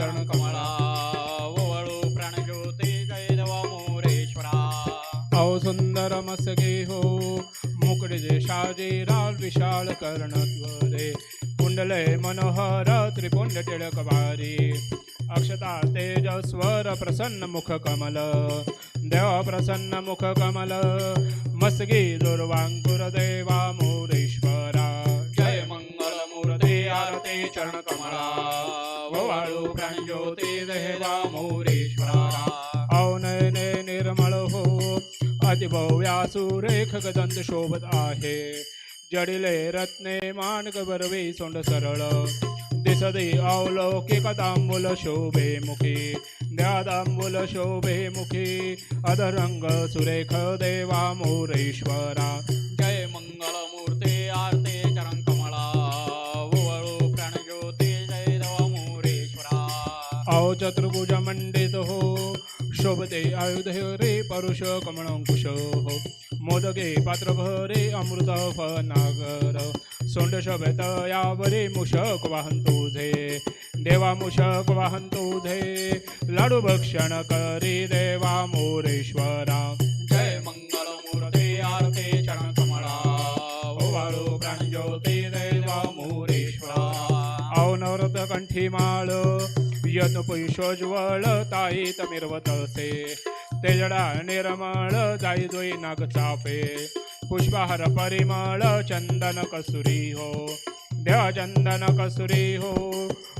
चरण कमळा ओवळू प्राणज्योती जय देवा मोरेश्वरा. अहो सुंदर मसगे हो मुकड़े जे शाजे राल विशाल कर्णध्वरे कुंडले मनोहर त्रिपुंड टिळक भारी. अक्षता तेजस्वर प्रसन्न मुख कमल देव प्रसन्न मुख कमल. मसगी दुर्वांकुर देवा मोरेश्वरा. जय मंगल मूर्ती आरती चरण कमळा ओवाळू प्राणज्योती देवा मोरेश्वरा औनयने निर्मळ हो अतिभव्या सुरेख गदंत शोभत आहे। जडिले रत्ने मानक बरवे सोंड सरळ। दिसदे अवलौकिक तांबूल शोभे मुखी। द्यादांबूल शोभे मुखी। अधरंग सुरेख देवा मोरेश्वरा। जय मंगल चतुर्भुज मंडित हो। शोभते आयुध रे परुष कमळंकुश हो। मोदके पात्र भरे अमृत फनागर। सोंड शोभत यावरे मूषक वाहन तुझे। देवा मुषक वाहन तुझे। लाडू भक्षण करी देवा मोरेश्वरा। यन पैशोज्वळ ताई तेजडा निर्मळ जाई जोई नाग चापे पुष्पहार परिमळ चंदन कसुरी हो देवा चंदन कसुरी हो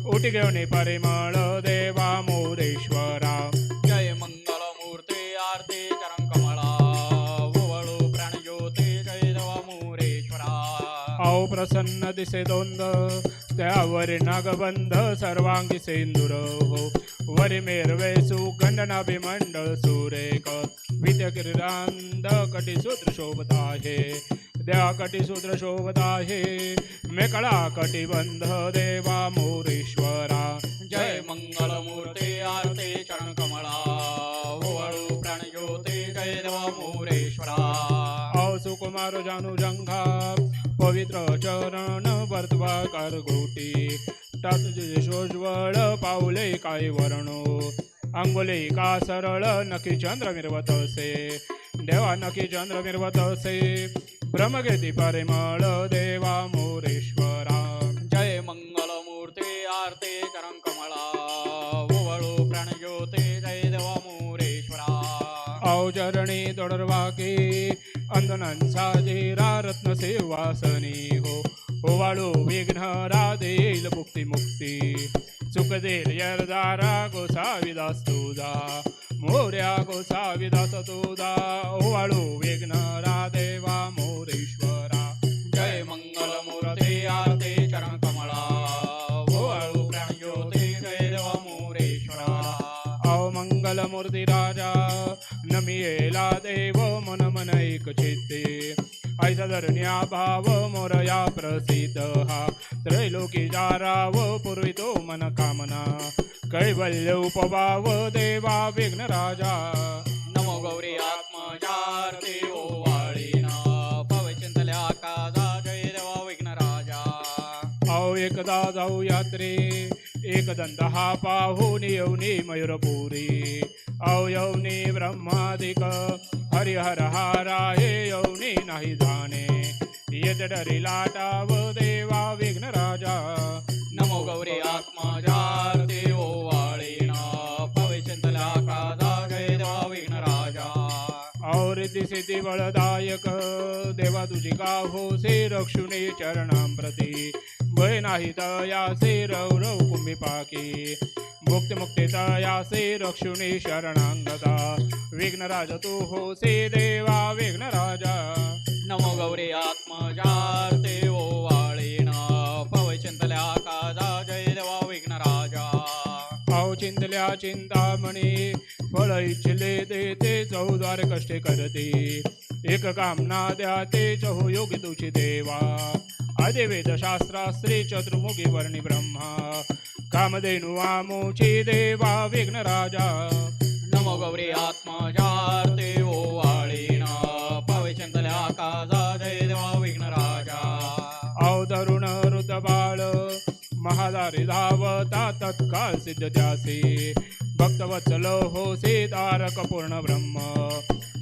उटी घेऊन परिमळ देवा मोरेश्वरा प्रसन्न दिसे दोंद त्यावर नागबंध सर्वांगी सेंदुर हो. वरी मेरवे सुगंधनाभिमंडळ सुरेख. विद्यकिरांद कटिसूत्र शोभत आहे. द्या कटिसूत्र शोभत आहे. मेकळा कटिबंध देवा मोरेश्वरा. जय मंगल मूर्ते आरते चरण कमळा ओवळू प्राणज्योती जय देवा मोरेश्वरा. अहो सुकुमार जानू जंघा पवित्र चरण वर्तवा कारगोटी टात शोज्वळ पाऊले काय वर्णो. अंगुले का सरळ नकी चंद्र मिरवत असे. देवा नकी चंद्र मिरवत असे. ब्रह्मगेती परिमळ देवा मोरेश्वरा. जय मंगल मूर्ती आरती चरण कमळा ओवळू प्राणज्योती जय देवा मोरेश्वरा. औचरणी तोडरवाके अंधनांचा जेरा रत्न सेवासनी हो. ओवाळो विघ्न राधेल मुक्ती मुक्ती सुखदेल यरदारा गोसाविदास तुझा. मोर्या गोसाविदास तुझा. ओवाळो विघ्न राधेवा मोरेश्वरा. जय मंगल मूर्ते आरती चरण कमळा. ओवाळू प्राणज्योते जय देवा मोरेश्वरा. अव मंगल मूर्ती राजा नमियेला देव मन मन चित्ते ऐसा धरण्या भाव मोरया प्रसिद्ध हा। त्रैलोकी जाराव पूर्वितो मन कामना। कैवल्य उपभाव देवा विघ्न राजा। नमो गौरी ओवाळीना पवचिंतल्या काजा जय देवा विघ्न राजा। अहो एकदा जाऊ यात्रे एकदंत हा पाहून येऊनी मयूरपुरी. अवयवनी ब्रह्मादिक हरिहर हाराहे यवनी नाही जाणे. येत डरी लाटाव देवा विघ्न राजा. नमो गौरी आत्मजारती ओवाळीना जय देवा विघ्न राजा. अहो रिद्धी सिद्धी बळदायक देवा तुझी का हो से रक्षुणे चरणां प्रती भय नाही तयासे रौरव कुंभी पाकी मुक्ती मुक्ती तयासे रक्षुणे शरणांगता विघ्नराज तू हो से देवा विघ्न राजा नमो गौरी आत्मजारती पवय चिंतल्या काजा जय देवा विघ्न राजा अहो चिंतल्या चिंतामणी फळ इच्छिले देते ते चौद्वार कष्टे करते. एक कामना द्या ते चहु योगी तुझी देवा. आदि वेद शास्त्रा श्री चतुर्मुखी वर्णि ब्रह्मा। कामधेनु वामोची देवा विघ्न राजा नमो गौरी आत्मजारती ओवाळीना पवचिंतल्या काजा जय देवा विघ्न राजा ऋतबाळ महादारी बाळ धावता तत्काळ सिद्ध त्यासी। भक्तवत्सल होसे तारक पूर्ण ब्रह्म।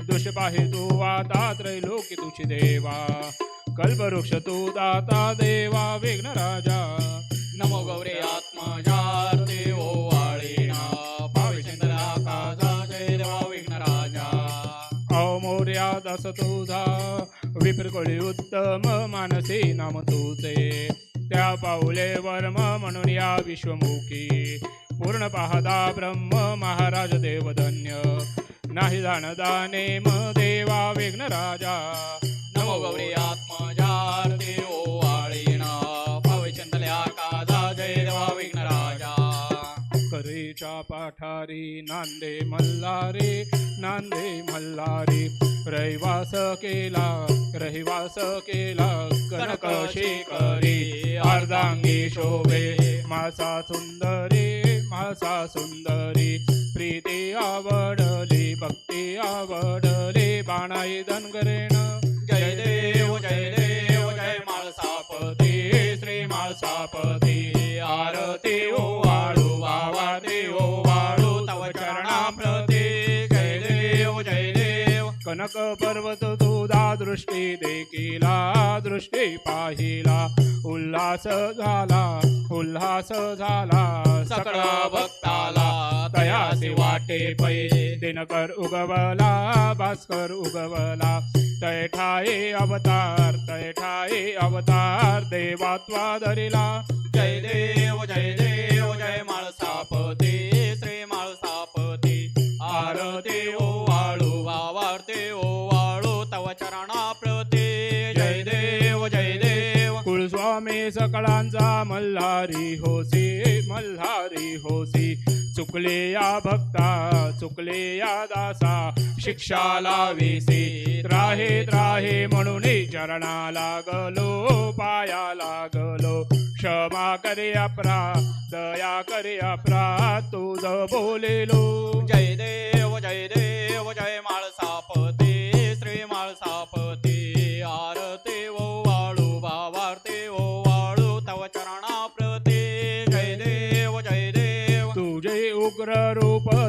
दुष्पाहि तू वाता त्रैलोकी तुझी देवा। कल्पवृक्ष तू दाता देवा विघ्न राजा नमो गौरे आत्मजा देवो वाळीना भाविचंद्रा काजा जय देवा विघ्नराजा। अवमौर्या दस तुझा विप्रकुळी उत्तम मानसी नाम तुझे। त्या पाऊले वर्म म्हणून या विश्वमुखी। पूर्ण पाहदा ब्रह्म महाराज देवधन्य। नाही जाणदा नेम देवा विघ्न राजा नमो गौरी आत्मा करेच्या पाठारी नांदे मल्हारी नांदे मल्हारी. रहिवास केला रहिवास केला कनक शेकरी अर्धांगी शोभे मासा सुंदरी मासा सुंदरी. प्रीती आवडली भक्ती आवडली. बाणाई धनगरेण जय देव जय देव जय माळसापती. श्री माळसापती आरती ओ देव कनक पर्वत तुदा दृष्टी देखिला दृष्टी पाहिला. उल्हास झाला उल्हास झाला सकळा भक्ताला तयासी वाटे पै दिनकर उगवला भास्कर उगवला. तैठाये अवतार तैठाये अवतार देवात्वा धरिला. जय देव. सकळांचा मल्हारी होसी मल्हारी होसी. चुकले या भक्ता चुकले या दासा. शिक्षा लावेसी त्राहे त्राहे म्हणून चरणा लागलो पाया लागलो. क्षमा करे अपरा दया करे अपरा तुझ बोलेलो. जय देव जय देव जय माळसापती श्री माळसापती.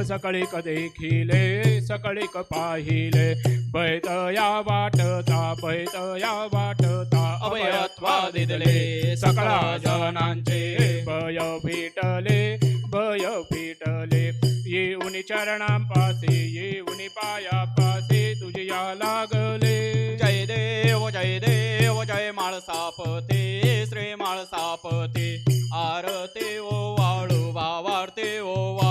सकळीक देखिले सकळीक पाहिले बैतया वाटता बैतया वाटता अभयत्वा दिदले. सकळा जनांचे भय भेटले भय भेटले. येऊन चरणांपासे येऊन पायापासे तुझ्या लागले. जय देव जय देव जय माळसापते श्री माळसापते आरते ओ वाळू वावारते ओ वा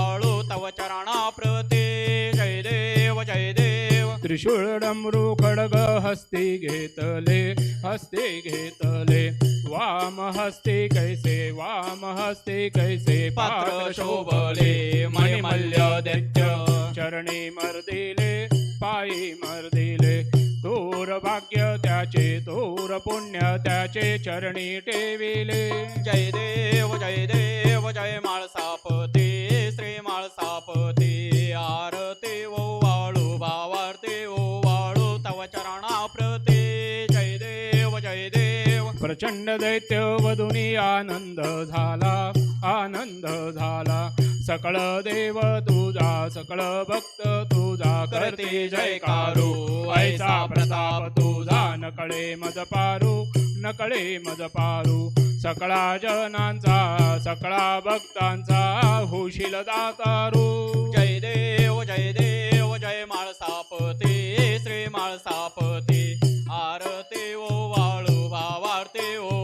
तव चरणा प्रती जय देव जय देव। त्रिशूळ डमरू खडग हस्ती घेतले हस्ते घेतले। वाम हस्ते कैसे वाम हस्ते कैसे पात्र शोभले मणिमल्य दैत्य। चरणी मर्दिले पायी मर्दिले। तोर भाग्य त्याचे तोर पुण्य त्याचे चरणी ठेविले। जय देव जय देव जय माळसापती। श्री माळसापती आरते ओ वाळू वावारते ओ वाळू तव चरणा प्रती जय देव जय देव. प्रचंड दैत्य वधुनी आनंद झाला आनंद झाला. सकळ देव तुझा सकळ भक्त तुझा करते जयकारू. ऐसा प्रताप तुझा नकळे मज पारू नकळे मज पारू. सकळा जनांचा सकळा भक्तांचा होशील दातारू. जय देव जय देव जय माळसापते श्री माळसापते. आरते ओ वाळू वावारते ओ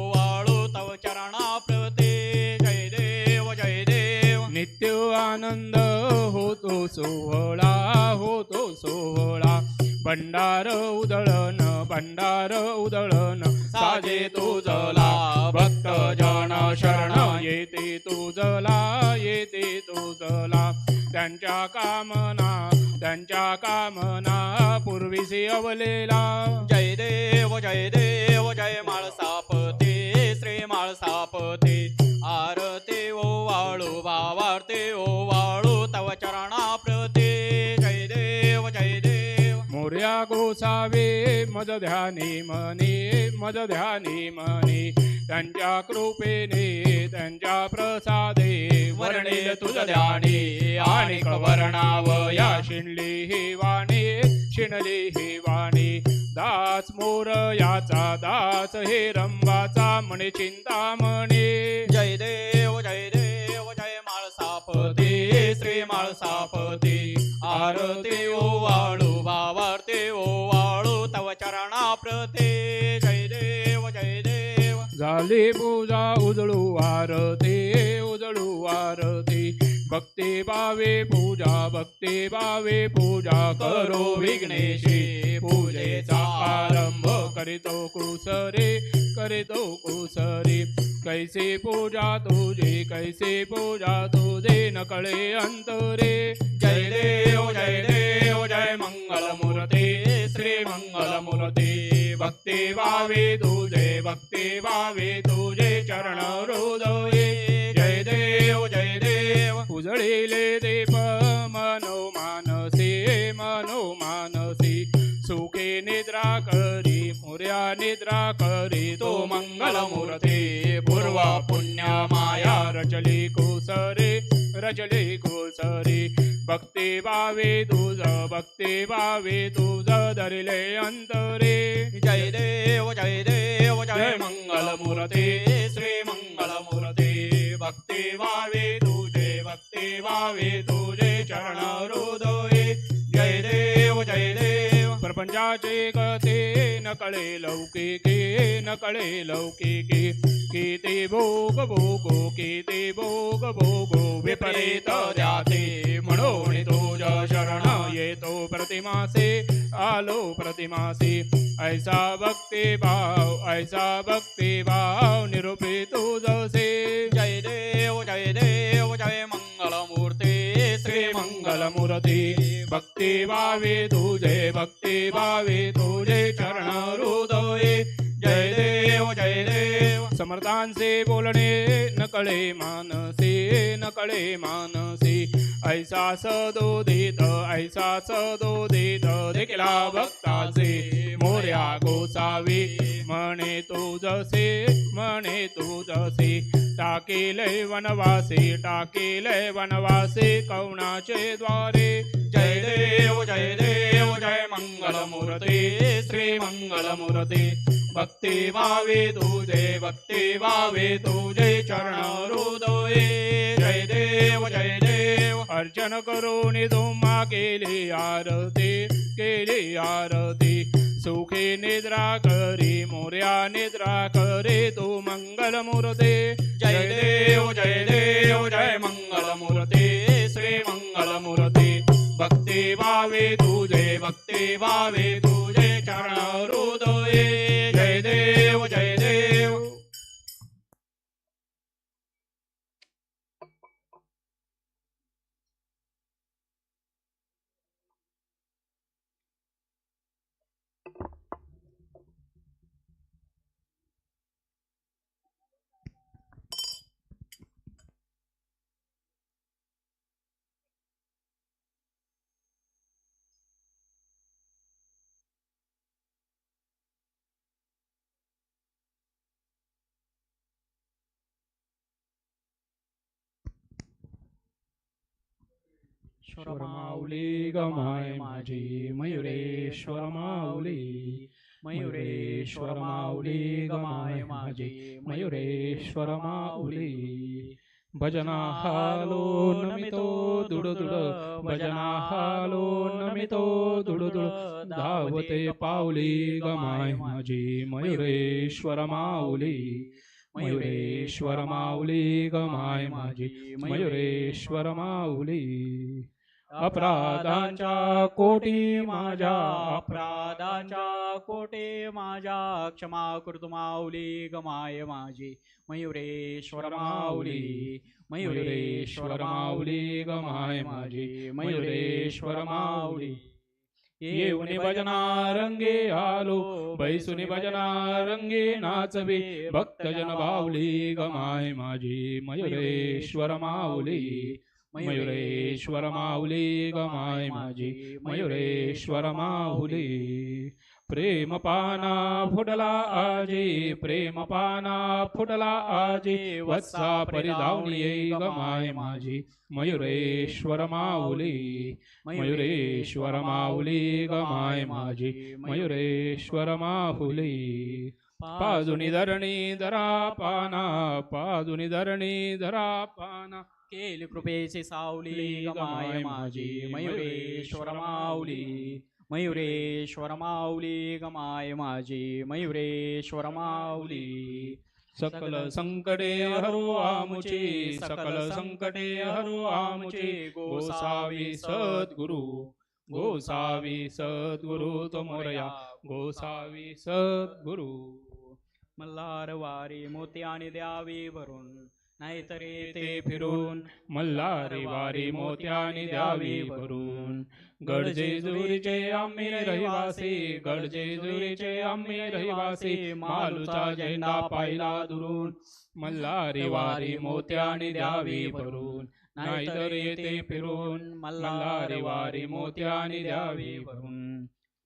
आनंद होतो सोहळा होतो सोहळा. भंडार उदळन भंडार उदळन साजे तुझला भक्त जन शरण. येते तुझला येते तुझला त्यांच्या कामना त्यांच्या कामना पूर्वीसी अवलेला. जय देव जय देव जय माळसापते श्री माळसापते आरती वाळू वावारते ओ वाळू तव चरणा प्रती जय देव जय देव. मोर्या गोसावे मज ध्यानी मनी मज ध्यानी मनी. त्यांच्या कृपेने त्यांच्या प्रसादे वर्णिल तुझ ध्यानी. आणि वर्णावया शिणली ही वाणी शिणली ही वाणी. दास मोर याचा दास हे रंबाचा म्हणे चिंतामणी. जय देव जय देव श्री माळसापती आरती ओ वाळू भावारती ओ वाळू तव चरणा प्रती. जय देव जय देव. झाली पूजा उजळू आरती उजळू आरती. भक्ते भावे पूजा भक्ते भावे पूजा करो विघ्नेशी पूजेचा आरंभ करीतो कुसरे करीतो कुसरे। कैसे पूजा तुझे कैसे पूजा तुझे नकळे अंतरे। जय देव जय देव जय मंगलमूर्ते श्री मंगलमूर्ते। भक्ते भक्ती भावे तुझे भक्ते भावे तुझे चरण रोदये जय देव जय देव उजळीले दीप मनो मानसी मनो मानसी. सुखे निद्रा करी मोर्या निद्रा करी तो मंगल मूर्ती. पूर्व पुण्य माया रचली कुसरे रचली कुसरी. भक्ती भावे तुझ भक्ती भावे तुझ धरिले अंतरे. जय देव जय देव जय मंगल मूर्ती श्री मंगल मूर्ती. भक्ती भावे तुझे भक्ती तुझे चरण हृदये. जय देव जय देव. प्रपंचाचे गते न कळे लौकिके न कळे लौकिके. किती भोग भोगो किती भोग भोगो विपरीत जाते. म्हणून तुझ शरण येतो प्रतिमासे आलो प्रतिमासे. ऐसा भक्ती भाव ऐसा भक्ती भाव निरूपी तुझसे. जय देव जय देव जय मंग मूर्ती श्री मंगल मूर्ती भक्ती भावे तुझे भक्ती भावे तुझे चरण हृदये जय देव समर्थांचे बोलणे नकळे मानसे नकळे मानसे. ऐसा सदो देत ऐसा सदो देत देखिला भक्ताचे. मोर्या गोसावी म्हणे तू जसे म्हणे तू जसे. टाकेले वनवासे टाकेले वनवासे कवणाचे द्वारे. जय देव जय देव जय मंगलमूर्ते श्री मंगलमूर्ते भक्ती भावे तुझे भक्ती भावे तुझे चरण हृदये जय देव जय देव। अर्चन करून तुम्हा केली आरती केली आरती। सुखी निद्रा करी मोर्या निद्रा करे तू मंगल मूर्ते। जय देव जय देव जय मंगल मूर्ते। श्री मंगल मूर्ती। भक्ती भावे तुझे भक्ती वावे तू चरण हृदये जय देव जय देव मयुरेश्वर माऊली गमाय माझी मयुरेश्वर माऊली मयुरेश्वर माऊली गमाय माझी मयुरेश्वर माऊली भजना हालो नमितो दुड दुड भजना हालो नमितो दुड दुड धावते पाऊली गमाय माझी मयुरेश्वर माऊली मयुरेश्वर माऊली गमाय माझी मयुरेश्वर माऊली अपराधांच्या कोटी माझ्या अपराधांच्या कोटी माझ्या. क्षमा कृतु माऊली गमाय माझी. मयुरेश्वर माऊली मयुरेश्वर माऊली गमाय माझी. मयुरेश्वर माऊली. येऊनी भजना रंगे आलो बैसुनी भजना रंगे नाचवे. भक्तजन बावली गमाय माझी. मयुरेश्वर माऊली. मयुरेश्वर माऊली गमाय माझी मयुरेश्वर माऊली. प्रेम पाना फुटला आजी प्रेम पाना फुटला आजी वत्सा परिधावणी गमाय माझी मयुरेश्वर माऊली. मयुरेश्वर माऊली गमाय माझी मयुरेश्वर माऊली. पाजुनी धरणी धरा पाना पाजुनी धरणी धरा पाना. केली कृपेची सावली गमाय माझी मयुरेश्वर माऊली मयुरेश्वर माऊली गमाय माझी मयुरेश्वर माऊली सकल संकटे हरो आमुचे सकल संकटे हरो आमुचे। गोसावी सद्गुरु गोसावी सद्गुरु तो मोरया गोसावी सद्गुरु। मल्हार वारी मोत्याने द्यावी भरून नाहीतरी ते ते फिरून मल्हारी वारी मोत्यानी द्यावी भरून. गडजेजुरीचे आम्ही रहिवासी गडजेजुरीचे आम्ही रहिवासी मालूचा झेंडा पाहिला दुरून. मल्हारी वारी मोत्यानी द्यावी भरून. नाहीतर येते फिरून मल्हारी वारी मोत्यानी द्यावी भरून.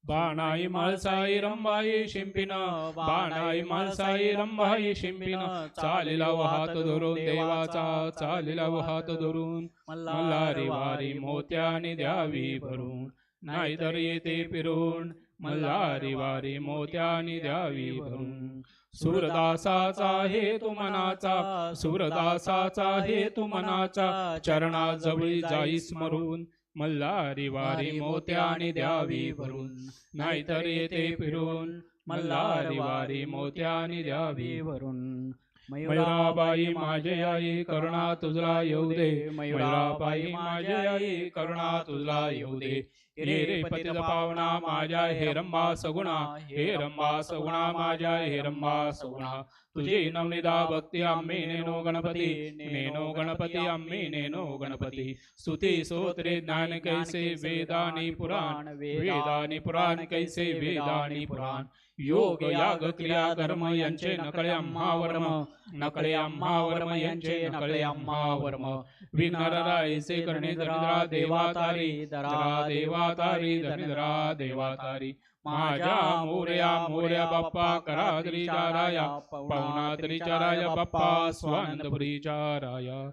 बाणाई माळसाई रंबाई शिंपिन बाणाई माणसाई रंबाई शिंपिन चालिला हात धरून देवाचा चालिला हात धरून मल्हारी वारी मोत्यानी द्यावी भरून नाहीतर येते फिरून मल्हारी वारी मोत्यानी द्यावी भरून सुरदासाचा हे तू मनाचा सूरदासाचा हे तू मनाचा चरणा जवळी जाई स्मरून मल्हारी वारी मोत्यानी द्यावी भरून नाहीतर येते फिरून. मल्हारी वारी मोत्यानी द्यावी भरून मयुराबाई माझे आई करुणा तुझला येऊ दे. मयुराबाई माझे आई करुणा तुझला येऊ दे. हे रे पतित पावना माझ्या हे रंबा सगुणा. हे रंबा सगुणा माझ्या हे रंबा सगुणा. तुझी नवनिदा भक्ती आम्ही नेनो गणपती. नेनो गणपती आम्ही नेनो गणपती. स्तुती स्तोत्रे ज्ञान कैसे वेदानी पुराण. वेदानी पुराण कैसे वेदानी पुराण. योग याग क्रिया कर्म यांचे नकळे आम्हा वर्म नकळे आम्हा वर्म यांचे नकळे आम्हा वर्म विघ्नरायचे करणे दरिद्रा देवातारी दरा देवातारी दरिद्रा देवातारी. माझ्या मोर्या मोर्या बाप्पा करा त्रिचाराया पाहुणा त्रिचाराया बाप्पा स्वानंदपुरीच्या राया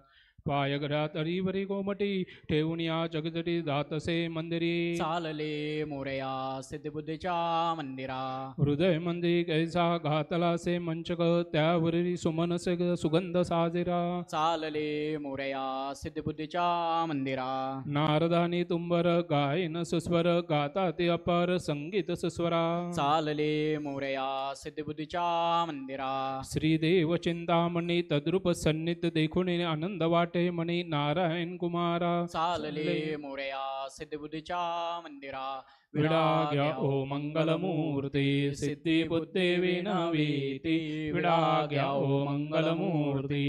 पाय घरात हरिवरी गोमटी ठेवून या जगजटी दातसे मंदिरी. चालले मोरया सिद्धबुद्धीच्या मंदिरा. हृदय मंदिर कैसा घातला से मंचक त्यावरी सुमनसे ग सुगंध साजिरा. चालले मोरया सिद्धबुद्धीच्या मंदिरा. नारदानी तुंबर गायन सुस्वर गाता ते अपार संगीत सुस्वरा. चालले मोरया सिद्धबुद्धीच्या मंदिरा. श्रीदेव चिंतामणी तद्रुप सन्नित देखून आनंद वाटे मणी नारायण कुमारा। चालले मोरया सिद्धबुद्धीच्या मंदिरा। विडा घ्या ओ मंगलमूर्ती सिद्धी बुद्धे विनवीती विडा घ्या ओ मंगलमूर्ती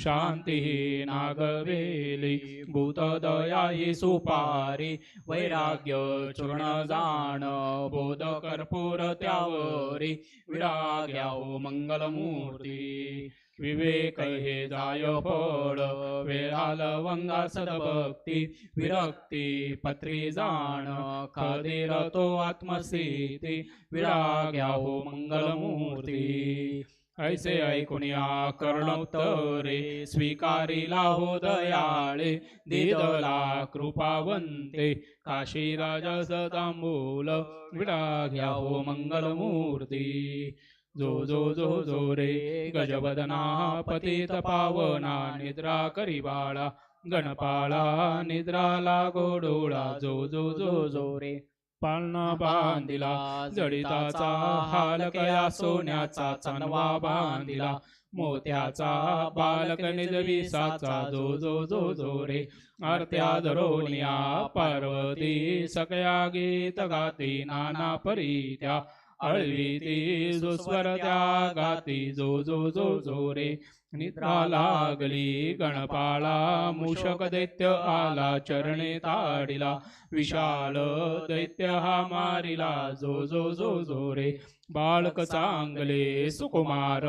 शांती नागवेली। भूत दया ही सुपारी वैराग्य चूर्ण जाण बोध कर्पूर त्यावरी। विडा घ्या ओ मंगलमूर्ती विवेक हे जाय फळ वेळाल वंगा सदभक्ती विरक्ती पत्री जाण खदीर तो आत्मस्थिती विराग्या हो मंगलमूर्ती. ऐसे ऐकुनिया करणोत्तरे स्वीकारिला हो दयाळे दिदला कृपावंते काशीराजा सतांबूल विडाघ्या हो मंगलमूर्ती. जो जो जो जो रे गजवदना पतित पावना निद्रा करी बाळा गणपाळा निद्रा लागो डोळा जो जो जो जो रे पाळणा बांधिला जडिताचा हालकया सोन्याचा चनवा बांधिला मोत्याचा बालक निजविसाचा जो जो जो जो रे आरत्या धरोनिया पार्वती सकया गीत गाती नाना परीत्या अळवी ती सुस्वर त्या गाती जो जो जो जो रे. निद्रा लागली गणपाळा मूषक दैत्य आला चरणे ताडिला. विशाल दैत्य हा मारिला जो जो जो जो रे. बाळक चांगले सुकुमार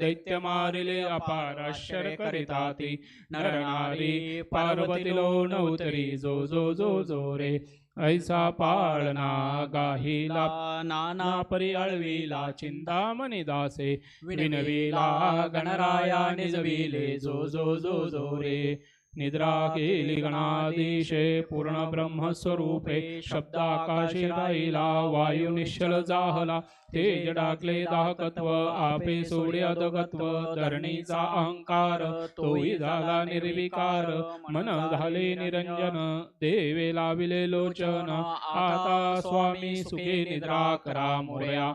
दैत्य मारिले अपार आश्चर्य करिता ती नरनारी पार्वती लो नवतरी जो जो जो जो रे. ऐसा पाळना गाहिला नाना परी अळविला चिंतामणी दासे विनविला गणराया निजविले जो जो जो जो रे. निद्रा केली गणादिशे पूर्ण ब्रह्मस्वरूपे शब्दाकाशे राहिला वायू निश्चल जाहला तेज डाकले दाहकत्व आपे सोडे अदगत्व धरणीचा अहंकार तोही झाला निर्विकार मन झाले निरंजन देवे लाविले लोचन आता स्वामी सुखे निद्रा करा मोर्या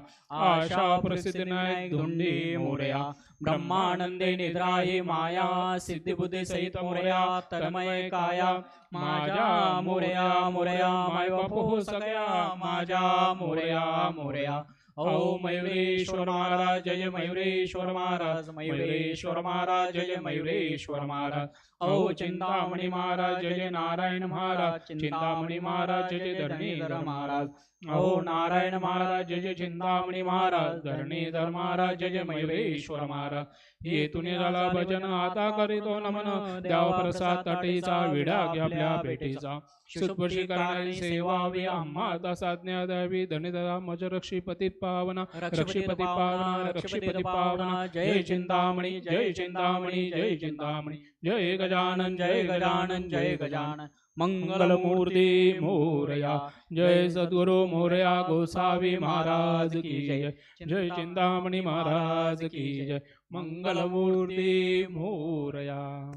आशा प्रसिद्ध नायक धुंडी मोर्या ब्रह्मानंदे निद्रा ही माया सिद्धि बुद्धी सहित मोरया तन्मय काया। माझ्या मोरया मोरया माय बापू हो सगळ्या माझ्या मोरया मोरया। ओ मयुरेश्वर महाराज जय मयुरेश्वर महाराज मयुरेश्वर महाराज जय मयुरेश्वर महाराज। ओ चिंतामणी महाराज जय नारायण महाराज चिंतामणी महाराज जय धरणीधर महाराज। ओ नारायण महाराज जय चिंतामणी महाराज धरणीधर महाराज जय मयुरेश्वर महाराज। येथून झाला भजन आता करीतो नमन द्याव प्रसाद तटीचा विडा घ्या आपल्या भेटीचा सुपशी करणारी सेवा आम्हा तसा ज्ञा द्यावी धनिदा मज रक्षीपती पावना रक्षीपती पावना रक्षीपती पावना जय चिंतामणी जय चिंतामणी जय चिंतामणी जय गजानन जय गजानन जय गजानन. मंगलमूर्ती मोरया. जय सद्गुरु मोरया गोसावी महाराज की जय जय. चिंतामणी महाराज की जय. मंगलमूर्ती मोरया.